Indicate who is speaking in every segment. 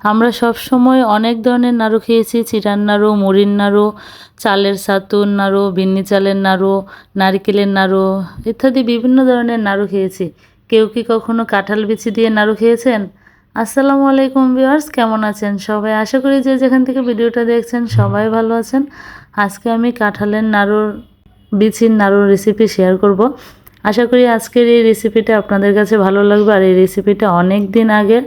Speaker 1: আমরা সব সময় অনেক ধরনের নাড়ু খেয়েছি, চিরার নাড়ু, মুড়ির নাড়ু, চালের সাতুর নাড়ু, বিন্নি চালের নাড়ু, নারকেলের নাড়ু ইত্যাদি বিভিন্ন ধরনের নাড়ু খেয়েছি। কেউ কি কখনো কাঁঠাল বিচি দিয়ে নাড়ু খেয়েছেন? আসসালামু আলাইকুম ভিউয়ার্স, কেমন আছেন সবাই? আশা করি যে যেখান থেকে ভিডিওটা দেখছেন সবাই ভালো আছেন। আজকে আমি কাঁঠালের নাড়ুর বিচির নাড়ুর রেসিপি শেয়ার করব। আশা করি আজকের এই রেসিপিটা আপনাদের কাছে ভালো লাগবে। আর এই রেসিপিটা অনেক দিন আগের।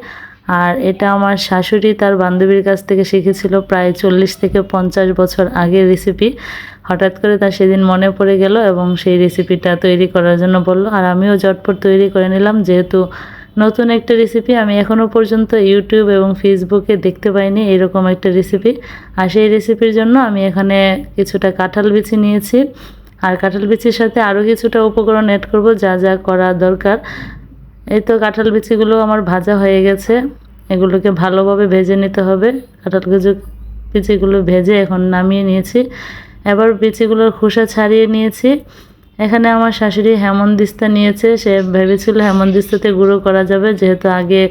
Speaker 1: আর এটা আমার শাশুড়ি তার বান্ধবীর কাছ থেকে শিখেছিল প্রায় চল্লিশ থেকে পঞ্চাশ বছর আগের রেসিপি হঠাৎ করে তার সেদিন মনে পড়ে গেল এবং সেই রেসিপিটা তৈরি করার জন্য বলল, আর আমিও ঝটপট তৈরি করে নিলাম, যেহেতু নতুন একটা রেসিপি আমি এখনও পর্যন্ত ইউটিউব এবং ফেসবুকে দেখতে পাইনি এরকম একটা রেসিপি আর সেই রেসিপির জন্য আমি এখানে কিছুটা কাঁঠাল বিচি নিয়েছি। আর কাঁঠাল বিচির সাথে আরও কিছুটা উপকরণ অ্যাড করব, যা যা করা দরকার। এই তো কাঁঠাল বিচিগুলো আমার ভাজা হয়ে গেছে। এগুলোকে ভালোভাবে ভেজে নিতে হবে। কাঁঠাল কিছু বিচিগুলো ভেজে এখন নামিয়ে নিয়েছি। এবার বিচিগুলোর খোসা ছাড়িয়ে নিয়েছি। এখানে আমার শাশুড়ি হেমন্দিস্তা নিয়েছে। সে ভেবেছিল হেমন্দিস্তাতে গুঁড়ো করা যাবে, যেহেতু আগে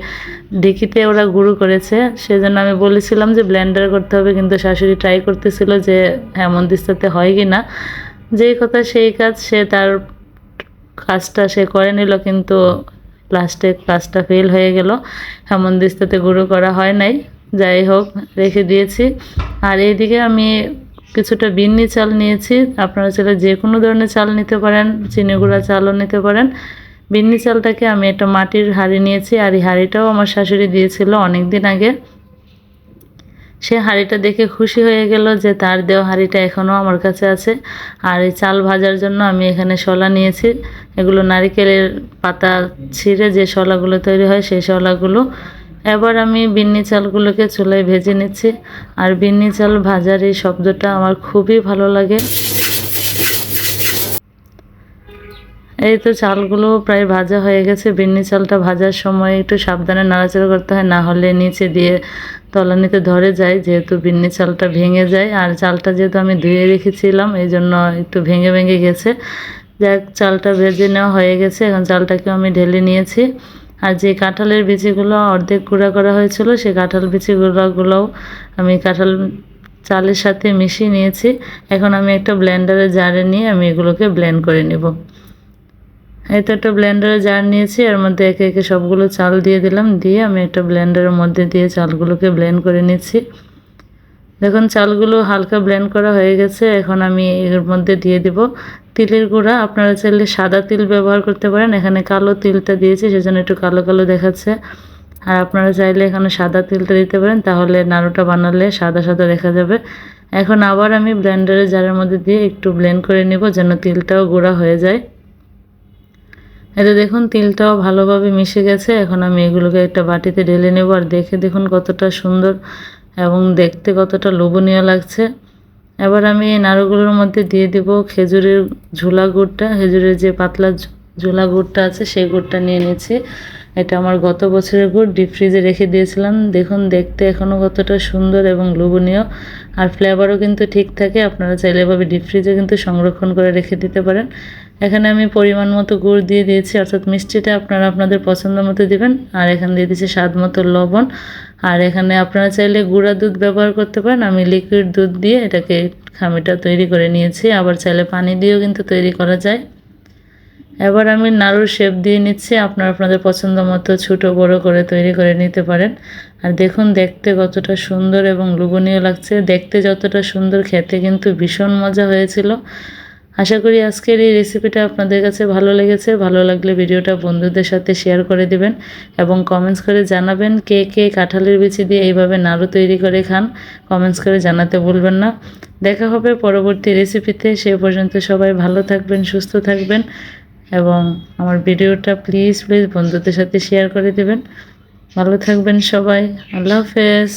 Speaker 1: ঢেকিতে ওরা গুঁড়ো করেছে। সেজন্য আমি বলেছিলাম যে ব্লেন্ডার করতে হবে, কিন্তু শাশুড়ি ট্রাই করতেছিল যে হেমন্দিস্তাতে হয় কি না যেই কথা সেই কাজ সে তার কাজটা সে করে নিল, কিন্তু লাস্টে ক্লাসটা ফেল হয়ে গেল। হেমন্দিস্তাতে গুঁড়ো করা হয় নাই। যাই হোক, রেখে দিয়েছি। আর এইদিকে আমি কিছুটা বিন্নি চাল নিয়েছি। আপনারা সেটা যে কোনো ধরনের চাল নিতে পারেন, চিনি গুঁড়া চালও নিতে পারেন। বিন্নি চালটাকে আমি একটা মাটির হাঁড়ি নিয়েছি। আর এই হাঁড়িটাও আমার শাশুড়ি দিয়েছিল অনেক দিন আগে। সে হাঁড়িটা দেখে খুশি হয়ে গেল যে তার দেওয়া হাঁড়িটা এখনও আমার কাছে আছে। আর এই চাল ভাজার জন্য আমি এখানে শলা নিয়েছি। এগুলো নারিকেলের পাতা ছিঁড়ে যে শলাগুলো তৈরি হয়, সেই শলাগুলো। এবার আমি বিন্নি চালগুলোকে চুলায় ভেজে নিচ্ছি। আর বিন্নি চাল ভাজার এই শব্দটা আমার খুবই ভালো লাগে। এই তো চালগুলো প্রায় ভাজা হয়ে গেছে। বিন্নি চালটা ভাজার সময় একটু সাবধানে নাড়াচাড়া করতে হয়, না হলে নিচে দিয়ে তলানিতে ধরে যায় যেহেতু বিন্নি চালটা ভেঙে যায়। আর চালটা যেহেতু আমি ধুয়ে রেখেছিলাম, এই জন্য একটু ভেঙে ভেঙে গেছে। যাক চালটা ভেজে নেওয়া হয়ে গেছে। এখন চালটাকে আমি ঢেলে নিয়েছি। আর যে কাঁঠালের বিচিগুলো অর্ধেক গুঁড়া করা হয়েছিল সেই কাঁঠাল বিচি গুঁড়াগুলোও আমি কাঁঠাল চালের সাথে মিশিয়ে নিয়েছি। এখন আমি একটা ব্লেন্ডারে জারে নিয়ে আমি এগুলোকে ব্লেন্ড করে নেব। এই তো একটা ব্লেন্ডারে জার নিয়েছি, এর মধ্যে একে একে সবগুলো চাল দিয়ে দিলাম, দিয়ে আমি একটা ব্লেন্ডারের মধ্যে দিয়ে চালগুলোকে ব্লেন্ড করে নিচ্ছি। দেখুন, চালগুলো হালকা ব্লেন্ড করা হয়ে গেছে, এখন আমি এর মধ্যে দিয়ে দিব তিলের গুঁড়া। আপনারা চাইলে সাদা তিল ব্যবহার করতে পারেন, এখানে কালো তিলটা দিয়েছি, সেজন্য একটু কালো কালো দেখাচ্ছে। আর আপনারা চাইলে এখানে সাদা তিলটা দিতে পারেন, তাহলে নাড়ুটা বানালে সাদা সাদা দেখা যাবে। এখন আবার আমি ব্লেন্ডারের জারের মধ্যে দিয়ে একটু ব্লেন্ড করে নিব, যেন তিলটাও গুঁড়া হয়ে যায়। এতে দেখুন, তিলটাও ভালোভাবে মিশে গেছে। এখন আমি এগুলোকে একটা বাটিতে ঢেলে নেব আর দেখে দেখুন কতটা সুন্দর এবং দেখতে কতটা লোভনীয় লাগছে। এবার আমি এই নাড়ুগুলোর মধ্যে দিয়ে দিব খেজুরের ঝোলা গুড়টা। খেজুরের যে পাতলা ঝোলা গুড়টা আছে, সেই গুড়টা নিয়ে নিয়েছি। এটা আমার গত বছরের গুড়, ডিপ ফ্রিজে রেখে দিয়েছিলাম। দেখুন, দেখতে এখনও কতটা সুন্দর এবং লোভনীয়। আর ফ্লেভারও কিন্তু ঠিক থাকে। আপনারা চাইলে এভাবে ডিপ ফ্রিজে কিন্তু সংরক্ষণ করে রেখে দিতে পারেন। এখানে আমি পরিমাণ মতো গুড় দিয়ে দিয়েছি, অর্থাৎ মিষ্টিটা আপনারা আপনাদের পছন্দ মতো দেবেন। আর এখানে দিয়ে দিয়েছি স্বাদ মতো লবণ। আর এখানে আপনারা চাইলে গুঁড়া দুধ ব্যবহার করতে পারেন। আমি লিকুইড দুধ দিয়ে এটাকে খামিটা তৈরি করে নিয়েছি। আবার চাইলে পানি দিয়েও কিন্তু তৈরি করা যায়। এবার আমি নাড়ুর শেপ দিয়ে নিচ্ছি। আপনারা আপনাদের পছন্দ মতো ছোটো, বড়ো করে তৈরি করে নিতে পারেন। আর দেখুন, দেখতে কতটা সুন্দর এবং লোভনীয় লাগছে। দেখতে যতটা সুন্দর, খেতে কিন্তু ভীষণ মজা হয়েছিল। আশা করি আজকের এই রেসিপিটা আপনাদের কাছে ভালো লেগেছে। ভালো লাগলে ভিডিওটা বন্ধুদের সাথে শেয়ার করে দিবেন এবং কমেন্টস করে জানাবেন কে কে কাঁঠালের বিচি দিয়ে এইভাবে নাড়ু তৈরি করে খান। কমেন্টস করে জানাতে ভুলবেন না। দেখা হবে পরবর্তী রেসিপিতে সে পর্যন্ত সবাই ভালো থাকবেন, সুস্থ থাকবেন এবং আমার ভিডিওটা প্লিজ প্লিজ বন্ধুদের সাথে শেয়ার করে দেবেন। ভালো থাকবেন সবাই। আল্লাহ হাফেজ।